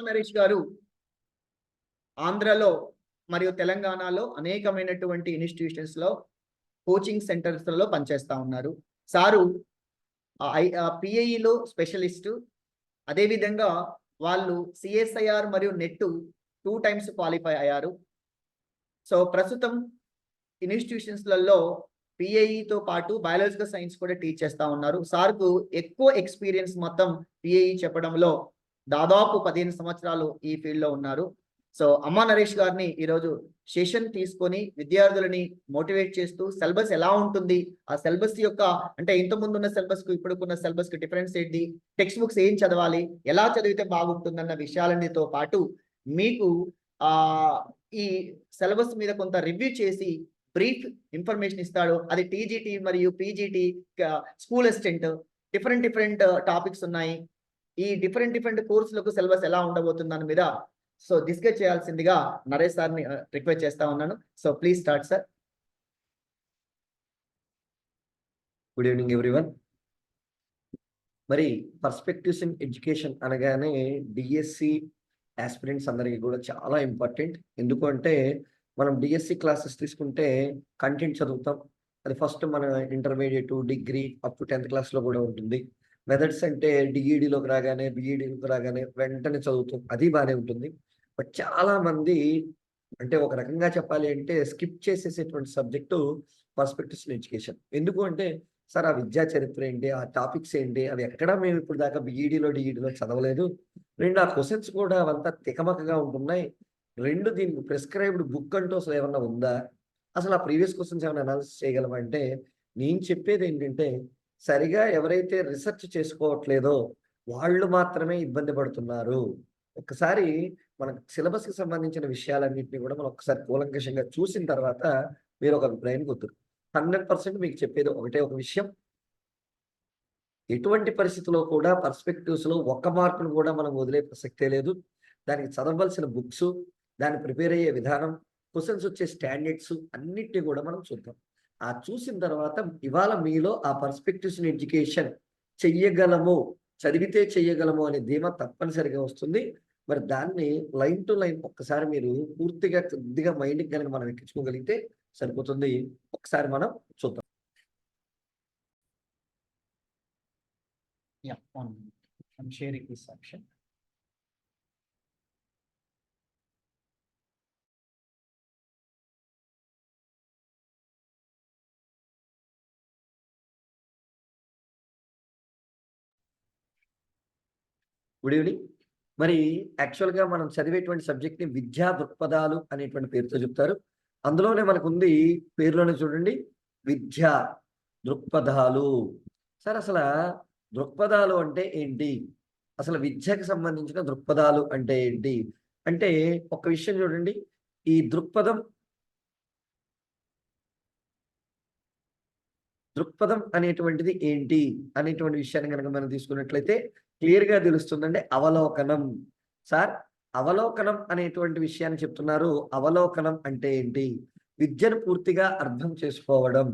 నరేష్ గారు ఆంధ్రలో మరియు తెలంగాణలో అనేకమైనటువంటి ఇన్స్టిట్యూషన్స్లో కోచింగ్ సెంటర్స్లో పనిచేస్తా ఉన్నారు. సారు పిఐఈలో స్పెషలిస్ట్. అదేవిధంగా వాళ్ళు సిఎస్ఐఆర్ మరియు నెట్ టూ టైమ్స్ క్వాలిఫై అయ్యారు. సో ప్రస్తుతం ఇన్స్టిట్యూషన్స్లలో పిఐఈతో పాటు బయాలజికల్ సైన్స్ కూడా టీచ్ చేస్తా ఉన్నారు. సార్కు ఎక్కువ ఎక్స్పీరియన్స్ మొత్తం పిఐఈ చెప్పడంలో దాదాపు పదిహేను సంవత్సరాలు ఈ ఫీల్డ్లో ఉన్నారు. సో అమ్మా నరేష్ గారిని ఈరోజు సెషన్ తీసుకొని విద్యార్థులని మోటివేట్ చేస్తూ సిలబస్ ఎలా ఉంటుంది? ఆ సిలబస్ యొక్క అంటే ఇంత ముందు ఉన్న సిలబస్కు ఇప్పుడుకున్న సిలబస్కు డిఫరెన్స్ ఏంటి? టెక్స్ట్ బుక్స్ ఏం చదవాలి? ఎలా చదివితే బాగుంటుందన్న విషయాలన్నితో పాటు మీకు ఆ ఈ సిలబస్ మీద కొంత రివ్యూ చేసి బ్రీఫ్ ఇన్ఫర్మేషన్ ఇస్తాడు. అది టీజీటీ మరియు PGT school assistant different different topics ఉన్నాయి. ఈ డిఫరెంట్ డిఫరెంట్ కోర్సులకు సిలబస్ ఎలా ఉండబోతుంది దాని మీద. సో డిస్కస్ చేయాల్సిందిగా నరేష్ సార్ని రిక్వెస్ట్ చేస్తా ఉన్నాను. So please start sir. Good evening everyone మరి పర్స్పెక్టివ్స్ ఇన్ ఎడ్యుకేషన్ అనగానే డిఎస్సి ఆస్పిరెంట్స్ అందరికీ కూడా చాలా ఇంపార్టెంట్. ఎందుకు అంటే మనం డిఎస్సి క్లాసెస్ తీసుకుంటే కంటెంట్ చదువుతాం. అది ఫస్ట్ మన intermediate degree up to tenth క్లాస్లో కూడా ఉంటుంది. మెథడ్స్ అంటే డిఈడిలోకి రాగానే బిఈడిలోకి రాగానే వెంటనే చదువుతూ అది బాగానే ఉంటుంది. బట్ చాలా మంది అంటే ఒక రకంగా చెప్పాలి అంటే స్కిప్ చేసేసేటువంటి సబ్జెక్టు పర్స్పెక్టివ్స్ ఎడ్యుకేషన్. ఎందుకు అంటే సార్ ఆ విద్యా చరిత్ర ఏంటి? ఆ టాపిక్స్ ఏంటి? అవి ఎక్కడా మేము ఇప్పుడు దాకా బీఈడిలో డిఈడిలో చదవలేదు. రెండు ఆ క్వశ్చన్స్ కూడా అవంతా తికమకగా ఉంటున్నాయి. రెండు దీనికి ప్రిస్క్రైబ్డ్ బుక్ అంటూ అసలు ఏమన్నా ఉందా? అసలు ఆ ప్రీవియస్ క్వశ్చన్స్ ఏమైనా అనాలిసిస్ చేయగలమా అంటే నేను చెప్పేది ఏంటంటే సరిగా ఎవరైతే రీసెర్చ్ చేసుకోవట్లేదో వాళ్ళు మాత్రమే ఇబ్బంది పడుతున్నారు. ఒకసారి మన సిలబస్కి సంబంధించిన విషయాలన్నింటినీ కూడా మనం ఒకసారి కూలంకషంగా చూసిన తర్వాత మీరు ఒక అభిప్రాయానికి వద్దురు హండ్రెడ్ పర్సెంట్ మీకు చెప్పేది ఒకటే ఒక విషయం. ఎటువంటి పరిస్థితిలో కూడా పర్స్పెక్టివ్స్లో ఒక్క మార్కును కూడా మనం వదిలే ప్రసక్తే లేదు. దానికి చదవలసిన బుక్స్ దాన్ని ప్రిపేర్ అయ్యే విధానం క్వశ్చన్స్ వచ్చే స్టాండర్డ్స్ అన్నిటినీ కూడా మనం చూద్దాం. ఆ చూసిన తర్వాత ఇవాళ మీలో ఆ పర్స్పెక్టివ్స్ ఎడ్యుకేషన్ చెయ్యగలము చదివితే చెయ్యగలము అనే ధీమా తప్పనిసరిగా వస్తుంది మరి దాన్ని లైన్ టు లైన్ ఒక్కసారి మీరు పూర్తిగా కొద్దిగా మైండ్కి కనుక మనం ఎక్కించుకోగలిగితే సరిపోతుంది ఒకసారి మనం చూద్దాం Yeah, one minute. I'm sharing this section. Good evening మరి యాక్చువల్గా మనం చదివేటువంటి సబ్జెక్ట్ని విద్యా దృక్పథాలు అనేటువంటి పేరుతో చెప్తారు. అందులోనే మనకు ఉంది పేరులోనే చూడండి. విద్యా దృక్పథాలు. సార్ అసలు దృక్పథాలు అంటే ఏంటి? అసలు విద్యకు సంబంధించిన దృక్పథాలు అంటే ఏంటి? అంటే ఒక విషయం చూడండి. ఈ దృక్పథం దృక్పథం అనేటువంటిది ఏంటి అనేటువంటి విషయాన్ని కనుక మనం తీసుకున్నట్లయితే క్లియర్గా తెలుస్తుందంటే అవలోకనం. సార్ అవలోకనం అనేటువంటి విషయాన్ని చెప్తున్నారు. అవలోకనం అంటే ఏంటి? విద్యను పూర్తిగా అర్థం చేసుకోవడం.